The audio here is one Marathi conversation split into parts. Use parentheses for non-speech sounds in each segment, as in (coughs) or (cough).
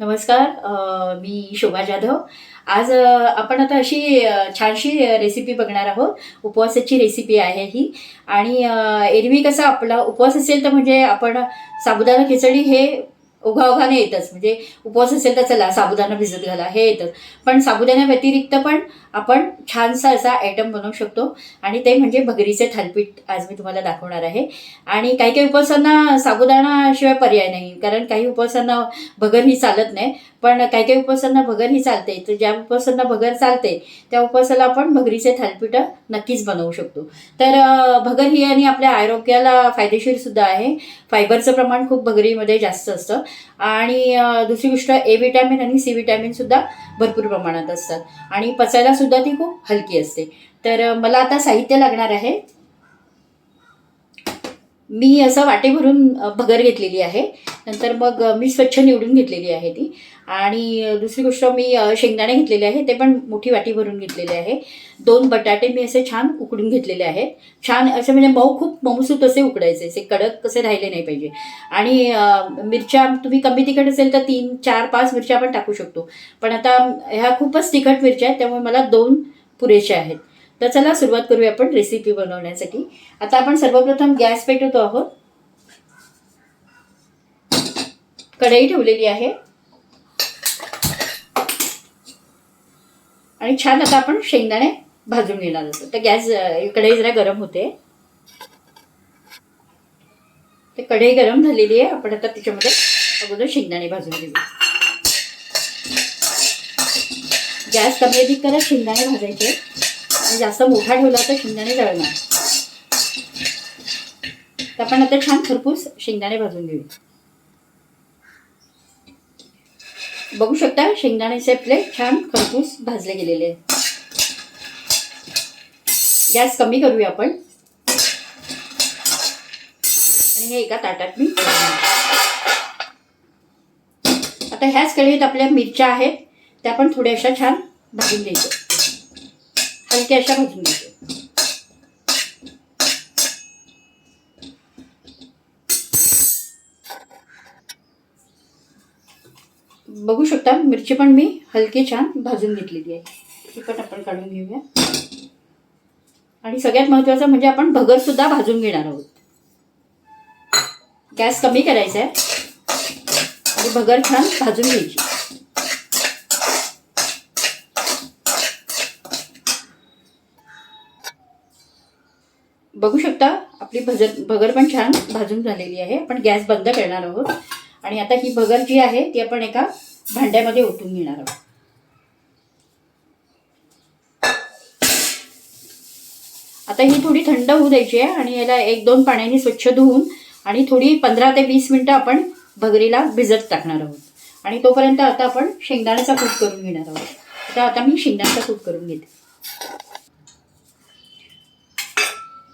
नमस्कार मी शोभा जाधव. आज आपण आता अशी छानशी रेसिपी बघणार आहोत. उपवासाची रेसिपी आहे ही. आणि एरवी कसा आपला उपवास असेल तर म्हणजे आपण साबुदाणा खिचडी हे ओघाओघाने येतच. म्हणजे उपवास असेल तर चला साबुदाणा भिजत घाला हे येतच पण साबुदाण्या व्यतिरिक्त पण आपण छानसा असा आयटम बनवू शकतो. आणि ते म्हणजे भगरीचे थालपीठ आज मी तुम्हाला दाखवणार आहे. आणि काही काही उपवासांना साबुदाणाशिवाय पर्याय नाही. कारण काही उपवासांना भगर ही चालत नाही. पण काही काही उपवासांना भगर ही चालते. तर ज्या उपवासांना भगर चालते त्या उपवासाला आपण भगरीचे थालपीठं नक्कीच बनवू शकतो. तर भगर ही आणि आपल्या आरोग्याला फायदेशीर सुद्धा आहे. फायबरचं प्रमाण खूप भगरीमध्ये जास्त असतं. आणि दुसरी गोष्ट ए विटॅमिन आणि सी व्हिटॅमिन सुद्धा भरपूर प्रमाणात असतात. आणि पचायला सुद्धा ती खूप हलकी असते. तर मला आता साहित्य लागणार आहे. मी असं वाटे भरून भगर घेतलेली आहे. नंतर मग मी स्वच्छ निवडून घेतलेली आहे ती. आणि दुसरी गोष्ट मी शेंगदाणे घेतलेले आहे ते पण मोठी वाटी भरून घेतलेले आहे. दोन बटाटे मी असे छान उकडून घेतलेले आहेत. छान असे म्हणजे मऊ खूप मऊसूत असे उकडायचे असे कडक कसे राहिले नाही पाहिजे. आणि मिरच्या तुम्ही कमी तिखट असेल तर तीन चार पाच मिरच्या आपण टाकू शकतो. पण आता ह्या खूपच तिखट मिरच्या आहेत त्यामुळे मला दोन पुरेशा आहेत. तर चला सुरुवात करूया आपण रेसिपी बनवण्यासाठी. आता आपण सर्वप्रथम गॅस पेटवतो आहोत. कढई ठेवलेली आहे. आणि छान आता आपण शेंगदाणे भाजून घेणार होतो तर गॅस कढई जरा गरम होते. तर कढई गरम झालेली आहे. आपण आता त्याच्यामध्ये अगोदर शेंगदाणे भाजून घेऊ. गॅस कमी अधिक करा शेंगदाणे भाजायचे. आणि जास्त मोठा ठेवला तर शेंगदाणे जळणार. तर आपण आता छान खरपूस शेंगदाणे भाजून घेऊ. बघू शकता शेंगदाण्याचे आपले छान खरपूस भाजले गेलेले आहेत. गॅस कमी करूया आपण. आणि हे एका ताटात मी आता ह्याच कढईत आपल्या मिरच्या आहेत त्या पण थोड्याशा छान भाजून घ्यायच्या. हलक्या अशा भाजून घेते बघू शकता मिरची पण मी हलकी छान भाजून घेतलेली आहे. तिखट आपण काढून घेऊया. आणि सगळ्यात महत्त्वाचं म्हणजे आपण भगर सुद्धा भाजून घेणार आहोत. गॅस कमी करायचा आहे. आणि भगर छान भाजून घ्यायची. बघू शकता आपली भजर भगर पण छान भाजून झालेली आहे. आपण गॅस बंद करणार आहोत. आणि आता ही भगर जी आहे ती आपण एका भांड्यामध्ये ओतून घेणार आहोत. आता ही थोडी थंड होऊ द्यायची आहे आणि याला एक दोन पाण्याने स्वच्छ धुवून आणि थोडी पंधरा ते वीस मिनटं आपण भगरीला भिजत टाकणार आहोत. आणि तोपर्यंत आता आपण शेंगदाण्याचा कूट करून घेणार आहोत. तर आता मी शेंगदाण्याचा कूट करून घेते.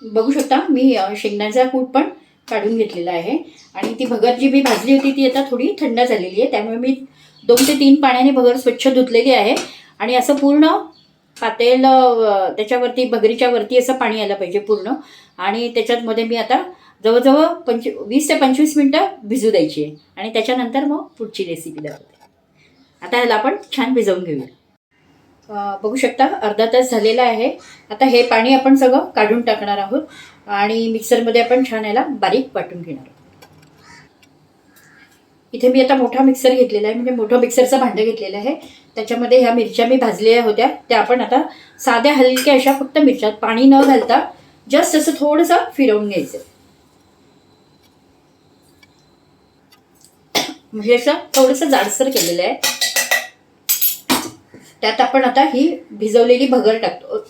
बघू शकता मी अ, शेंगदाण्याचा कूट पण काढून घेतलेला आहे. आणि ती भगर जी मी भाजली होती ती आता थोडी थंड झालेली आहे. त्यामुळे मी दोन ते तीन पाण्याने भगर स्वच्छ धुतलेली आहे. आणि असं पूर्ण पातेल त्याच्यावरती भगरीच्या वरती असं पाणी आलं पाहिजे पूर्ण. आणि त्याच्यातमध्ये मी आता जवळजवळ पंच वीस ते पंचवीस मिनटं भिजू द्यायची आहे. आणि त्याच्यानंतर मग पुढची रेसिपी दाखवते. आता ह्याला आपण छान भिजवून घेऊया. बघू शकता अर्धा तास झालेला आहे. आता हे पाणी आपण सगळं काढून टाकणार आहोत आणि मिक्सरमध्ये आपण छान याला बारीक वाटून घेणार आहोत. इथे मी आता मोठा मिक्सर घेतलेला आहे म्हणजे मोठं मिक्सरचं भांडं घेतलेलं आहे. त्याच्यामध्ये ह्या मिरच्या मी भाजलेल्या होत्या. त्या आपण आता साध्या हलक्या अशा फक्त मिरच्यात पाणी न घालता जस्ट असं थोडंसं फिरवून घ्यायचं. म्हणजे असं थोडंसं जाडसर केलेलं आहे. त्यात आपण आता ही भिजवलेली भगर टाकतो.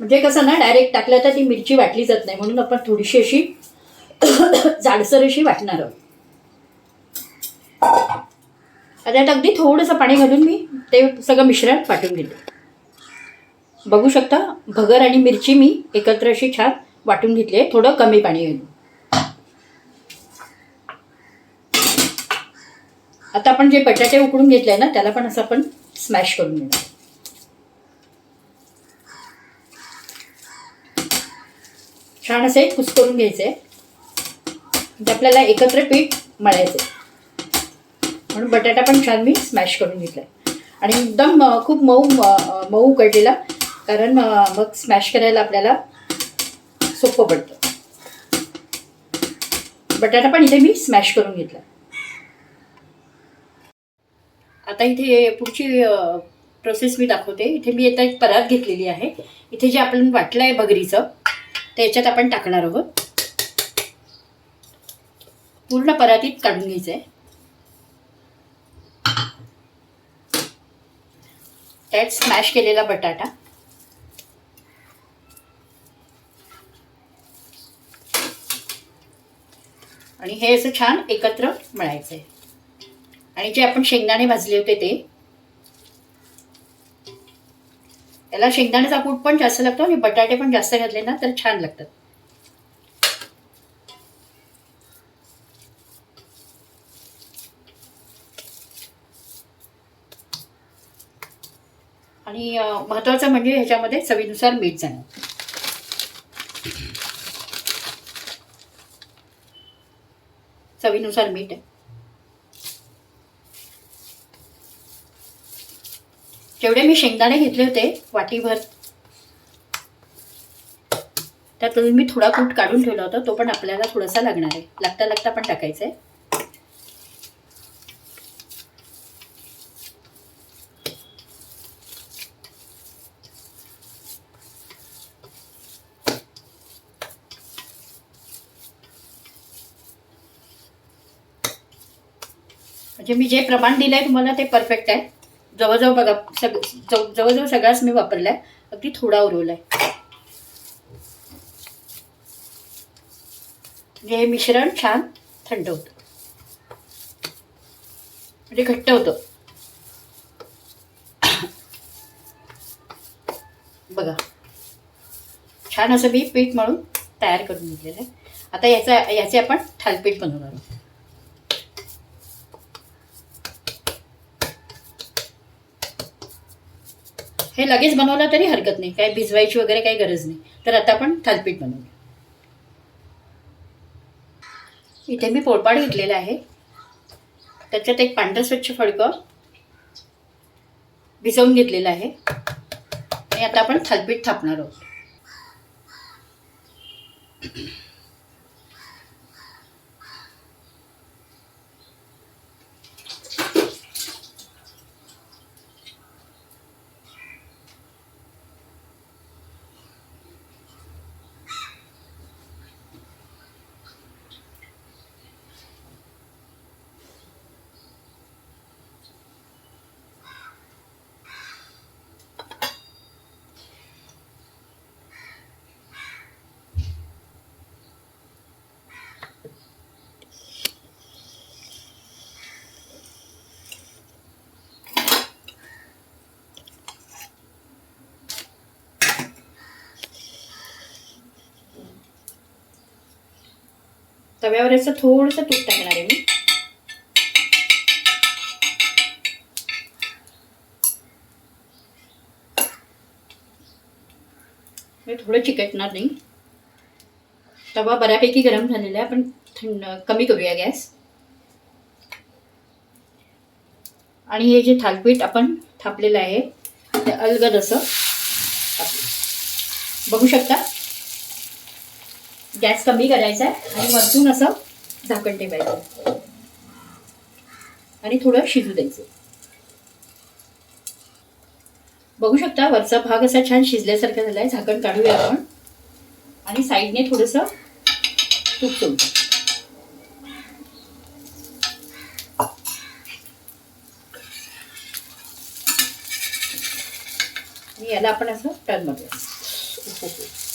म्हणजे कसं ना डायरेक्ट टाकलं तर ती मिरची वाटली जात नाही. म्हणून आपण थोडीशी अशी (coughs) जाडसर अशी वाटणार आहोत. आता त्यात अगदी थोडंसं पाणी घालून मी ते सगळं मिश्रण वाटून घेते बघू शकता भगर आणि मिरची मी एकत्र अशी छान वाटून घेतली आहे. थोडं कमी पाणी घालून. आता आपण जे बटाटे उकडून घेतले ना त्याला पण असं आपण स्मॅश करून घेणार छान असे कुसकरून घ्यायचे. म्हणजे आपल्याला एकत्र पीठ मळायचे. म्हणून बटाटा पण छान मी स्मॅश करून घेतला आणि एकदम खूप मऊ मऊ उकडलेला. कारण मग स्मॅश करायला आपल्याला सोपं पडतं. बटाटा पण इथे मी स्मॅश करून घेतला आता इथे पुढची प्रोसेस मी दाखवते. इथे मी आता एक परात घेतलेली आहे. इथे जे आपण वाटलं आहे भगरीचं ते याच्यात आपण टाकणार आहोत. पूर्ण परातीत काढून घ्यायचं आहे त्यात स्मॅश केलेला बटाटा. आणि हे असं छान एकत्र मळायचं आहे आणि जे आपण शेंगदाणे भाजले होते ते त्याला शेंगदाण्याचा कूट पण जास्त लागतो आणि बटाटे पण जास्त घातले ना तर छान लागतात. आणि महत्वाचं म्हणजे ह्याच्यामध्ये चवीनुसार मीठ जाणं. चवीनुसार मीठ. आहे जेवढे मी शेंगदाणे घेतले होते वाटीभर त्यातून मी थोडा कूट काढून ठेवला होता तो पण आपल्याला थोडासा लागणार आहे. लागता लागता पण टाकायचा आहे म्हणजे मी जे प्रमाण दिलं आहे तुम्हाला ते परफेक्ट आहे. जवळजवळ बघा सग जव- जवळजवळ सगळाच मी वापरला आहे अगदी थोडा उरवला आहे म्हणजे हे मिश्रण छान थंड होतं. म्हणजे घट्ट होतं. बघा. छान असं मी पीठ म्हणून तयार करून घेतलेलं आहे. आता याचा याचे आपण थालपीठ बनवणार आहोत. हे लगेच बनवलं तरी हरकत नाही. काही भिजवायची वगैरे काही गरज नाही. तर आता आपण थालपीठ बनवूया. इथे मी पोळपाड घेतलेला आहे. त्याच्यात एक पांढरं स्वच्छ फडकं भिजवून घेतलेलं आहे. आणि आता आपण थालपीठ थापणार आहोत. तव्यावर असं थोडंसं तूप टाकणार आहे मी. थोडं चिकटणार नाही. तवा बऱ्यापैकी गरम झालेला आहे. आपण थंड कमी करूया गॅस. आणि हे जे थालपीठ आपण थापलेलं आहे ते अलगद असं बघू शकता? गॅस कमी करायचा आहे आणि वरतून असं झाकण ठेवायचं. आणि थोडं शिजू द्यायचं. बघू शकता वरचा भाग असा छान शिजल्यासारखा झाला आहे झाकण काढूया आपण. आणि साईडने थोडंसं तूप सोडू. आणि याला आपण असं टर्न मारूया. हो, हो, हो.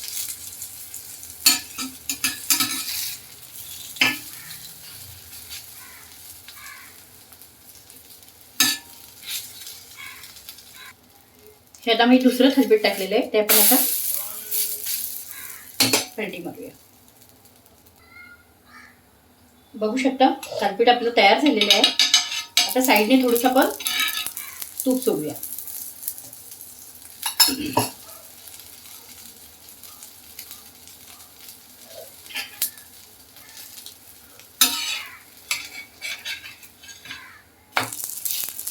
हे आता मी दुसरं थालपीठ टाकलेलं आहे. ते आपण आता पेंटिंग मारूया बघू शकता थालपीठ आपलं तयार झालेलं आहे. आता साईडने थोडंसं आपण तूप सोडूया.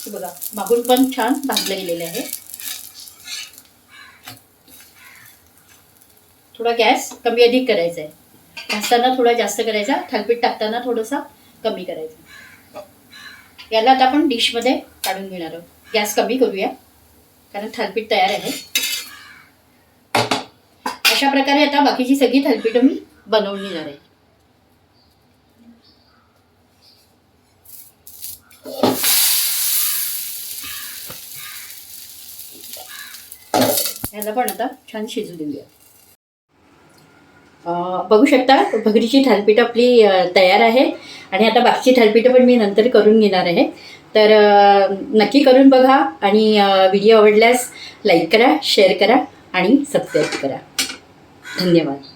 बघा मागून पण छान भाजलं गेलेलं आहे. थोडा गॅस कमी अधिक करायचा आहे. भाजताना थोडा जास्त करायचा थालपीठ टाकताना थोडंसं कमी करायचा. याला आता आपण डिशमध्ये काढून घेणार आहोत. गॅस कमी करूया कारण थालपीठ तयार आहे. अशा प्रकारे आता बाकीची सगळी थालपीठं मी बनवून घेणार आहे. याला पण आता छान शिजू देऊया. बघू शकता भगरीची थालपीठ आपली तयार आहे. आणि आता बाकीची थालपीठं पण मी नंतर करून घेणार आहे. तर नक्की करून बघा आणि व्हिडिओ आवडल्यास लाईक करा शेअर करा आणि सबस्क्राईब करा. धन्यवाद.